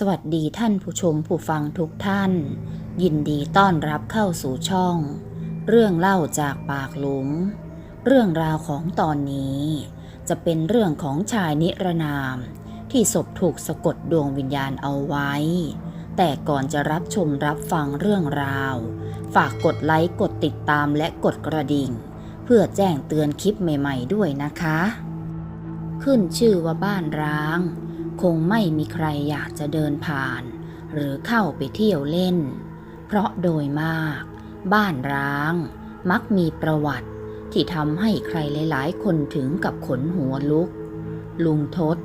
สวัสดีท่านผู้ชมผู้ฟังทุกท่าน ยินดีต้อนรับเข้าสู่ช่อง เรื่องเล่าจากปากหลุม เรื่องราวของตอนนี้ จะเป็นเรื่องของชายนิรนาม ที่ศพถูกสะกดดวงวิญญาณเอาไว้ แต่ก่อนจะรับชมรับฟังเรื่องราว ฝากกดไลค์กดติดตามและกดกระดิ่ง เพื่อแจ้งเตือนคลิปใหม่ ๆ ด้วยนะคะ ขึ้นชื่อว่าบ้านร้าง คงไม่มีใครอยากจะเดินผ่าน หรือเข้าไปเที่ยวเล่น เพราะโดยมาก บ้านร้าง มักมีประวัติที่ทำให้ใครหลาย ๆ คนถึงกับขนหัวลุก ลุงทศ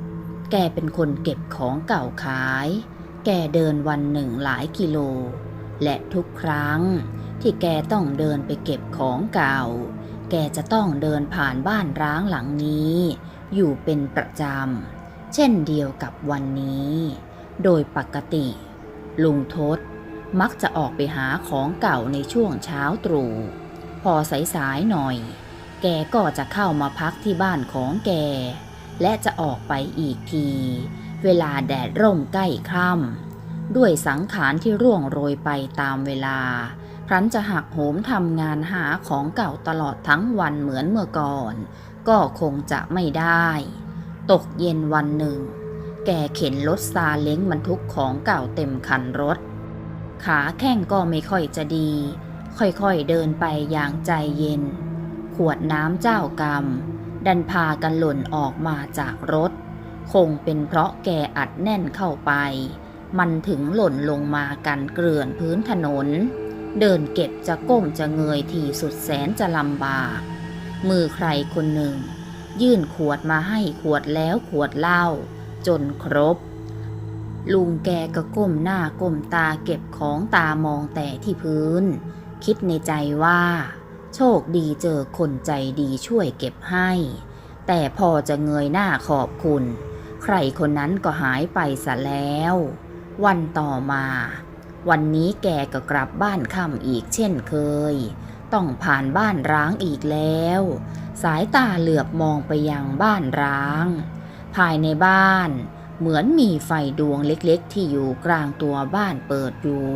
แกเป็นคนเก็บของเก่าขาย แกเดินวันหนึ่งหลายกิโล และทุกครั้งที่แกต้องเดินไปเก็บของเก่า แกจะต้องเดินผ่านบ้านร้างหลังนี้ อยู่เป็นประจำ เช่นเดียวกับวันนี้ โดยปกติ ลุงทศมักจะออกไปหาของเก่าในช่วงเช้าตรู่ พอสายๆหน่อย แกก็จะเข้ามาพักที่บ้านของแก และจะออกไปอีกที เวลาแดดร่มใกล้ค่ำด้วยสังขารที่ร่วงโรยไปตามเวลา ครั้นจะหักโหมทำงานหาของเก่าตลอดทั้งวันเหมือนเมื่อก่อน ก็คงจะไม่ได้ ตกเย็นวันหนึ่ง แกเข็นรถซาเล้งบรรทุกของเก่าเต็มคันรถ ขาแข้งก็ไม่ค่อยจะดี ค่อยๆเดินไปอย่างใจเย็น ขวดน้ำเจ้ากรรม ดันพากันหล่นออกมาจากรถ คงเป็นเพราะแกอัดแน่นเข้าไป มันถึงหล่นลงมากันเกลื่อนพื้นถนน เดินเก็บจะก้มจะเงยทีสุดแสนจะลำบาก มือใครคนหนึ่ง ยื่นขวดมาให้ขวดแล้วขวดเหล้าจนครบ ลุงแกก็ก้มหน้าก้มตาเก็บของตามองแต่ที่พื้น คิดในใจว่า โชคดีเจอคนใจดีช่วยเก็บให้ แต่พอจะเงยหน้าขอบคุณ ใครคนนั้นก็หายไปซะแล้ว วันต่อมา วันนี้แกก็กลับบ้านค่ำอีกเช่นเคย ต้องผ่านบ้านร้างอีกแล้ว สายตาเหลือบมองไปยังบ้านร้าง ภายในบ้านเหมือนมีไฟดวงเล็กๆ ที่อยู่กลางตัวบ้านเปิดอยู่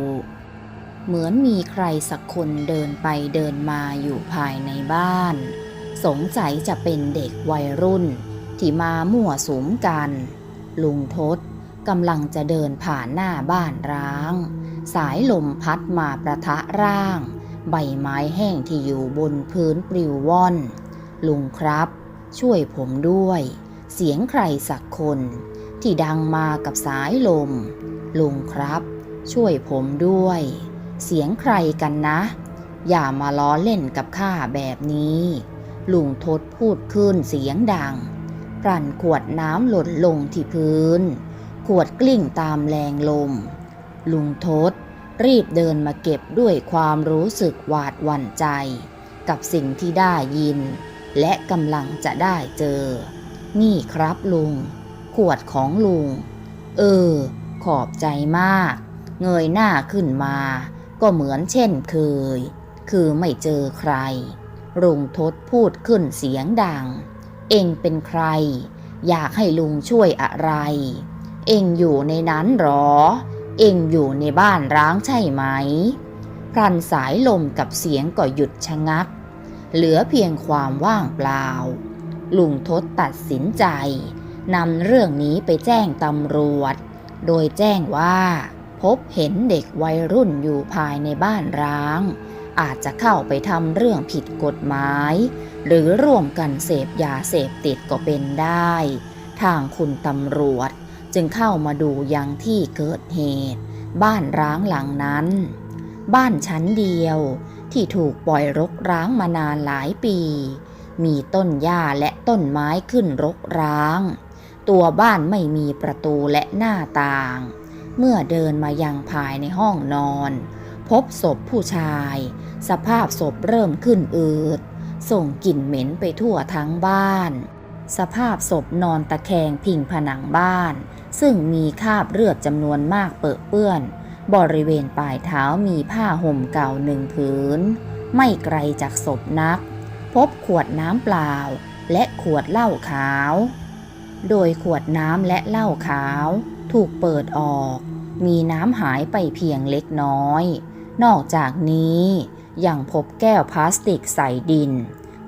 เหมือนมีใครสักคนเดินไปเดินมาอยู่ภายในบ้าน สงสัยจะเป็นเด็กวัยรุ่น ที่มามั่วสุมกัน ลุงทศกำลังจะเดินผ่านหน้าบ้านร้าง สายลมพัดมาประทะร่าง ใบไม้แห้งที่อยู่บนพื้นปลิวว่อน ลุงครับ ช่วยผมด้วย เสียงใครสักคน ที่ดังมากับสายลม ลุงครับ ช่วยผมด้วย เสียงใครกันนะ อย่ามาล้อเล่นกับข้าแบบนี้ ลุงทศพูดขึ้นเสียงดังพรันขวดน้ำหล่นลงที่พื้น ขวดกลิ้งตามแรงลม ลุงทศ รีบเดินมาเก็บด้วยความรู้สึกหวาดหวั่นใจ กับสิ่งที่ได้ยิน และกำลังจะได้เจอ นี่ครับลุง ขวดของลุง เออ ขอบใจมาก เงยหน้าขึ้นมา ก็เหมือนเช่นเคย คือไม่เจอใคร ลุงทศพูดขึ้นเสียงดัง เองเป็นใคร อยากให้ลุงช่วยอะไร เองอยู่ในนั้นหรอ เองอยู่ในบ้านร้างใช่ไหม พรันสายลมกับเสียงก็หยุดชะงัก เหลือเพียงความว่างเปล่า ลุงทศตัดสินใจนำเรื่องนี้ไปแจ้งตำรวจ โดยแจ้งว่า พบเห็นเด็กวัยรุ่นอยู่ภายในบ้านร้าง อาจจะเข้าไปทำเรื่องผิดกฎหมาย หรือร่วมกันเสพยาเสพติดก็เป็นได้ ทางคุณตำรวจ จึงเข้ามาดูยังที่เกิดเหตุ บ้านร้างหลังนั้น บ้านชั้นเดียวที่ถูกปล่อยรกร้างมานานหลายปี มีต้นหญ้าและต้นไม้ขึ้นรกร้าง ตัวบ้านไม่มีประตูและหน้าต่าง เมื่อเดินมายังภายในห้องนอน พบศพผู้ชาย สภาพศพเริ่มขึ้นอืด ส่งกลิ่นเหม็นไปทั่วทั้งบ้าน สภาพศพนอนตะแคงพิงผนังบ้าน ซึ่งมีคราบเลือดจำนวนมากเปื้อเปื้อน บริเวณปลายเท้ามีผ้าห่มเก่าหนึ่งผืน ไม่ไกลจากศพนัก พบขวดน้ำเปล่า และขวดเหล้าขาว โดยขวดน้ำและเหล้าขาว ถูกเปิดออก มีน้ำหายไปเพียงเล็กน้อย นอกจากนี้ยังพบแก้วพลาสติกใส่ดิน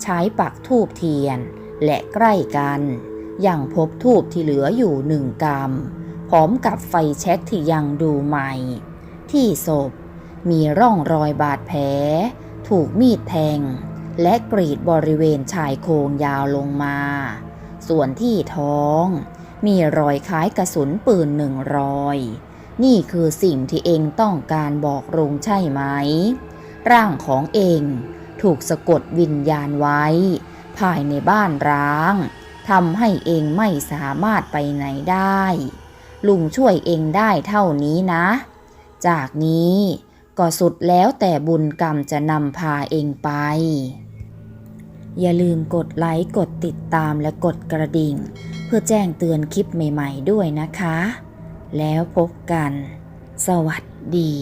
ใช้ปักทูบเทียน และใกล้กัน ยังพบทูบที่เหลืออยู่หนึ่งกำพร้อมกับไฟแช็กที่ยังดูใหม่ ที่ศพ มีร่องรอยบาดแผล ถูกมีดแทง และกรีดบริเวณชายโครงยาวลงมา ส่วนที่ท้อง มีรอยคล้ายกระสุนปืนหนึ่งรอย นี่คือสิ่งที่เองต้องการบอกลุงใช่ไหม ร่างของเองถูกสะกดวิญญาณไว้ ภายในบ้านร้าง ทำให้เองไม่สามารถไปไหนได้ ลุงช่วยเองได้เท่านี้นะ จากนี้ก็สุดแล้วแต่บุญกรรมจะนำพาเองไป อย่าลืมกดไลค์ กดติดตามและกดกระดิ่ง เพื่อแจ้งเตือนคลิปใหม่ ๆ ด้วยนะคะ แล้วพบกัน สวัสดี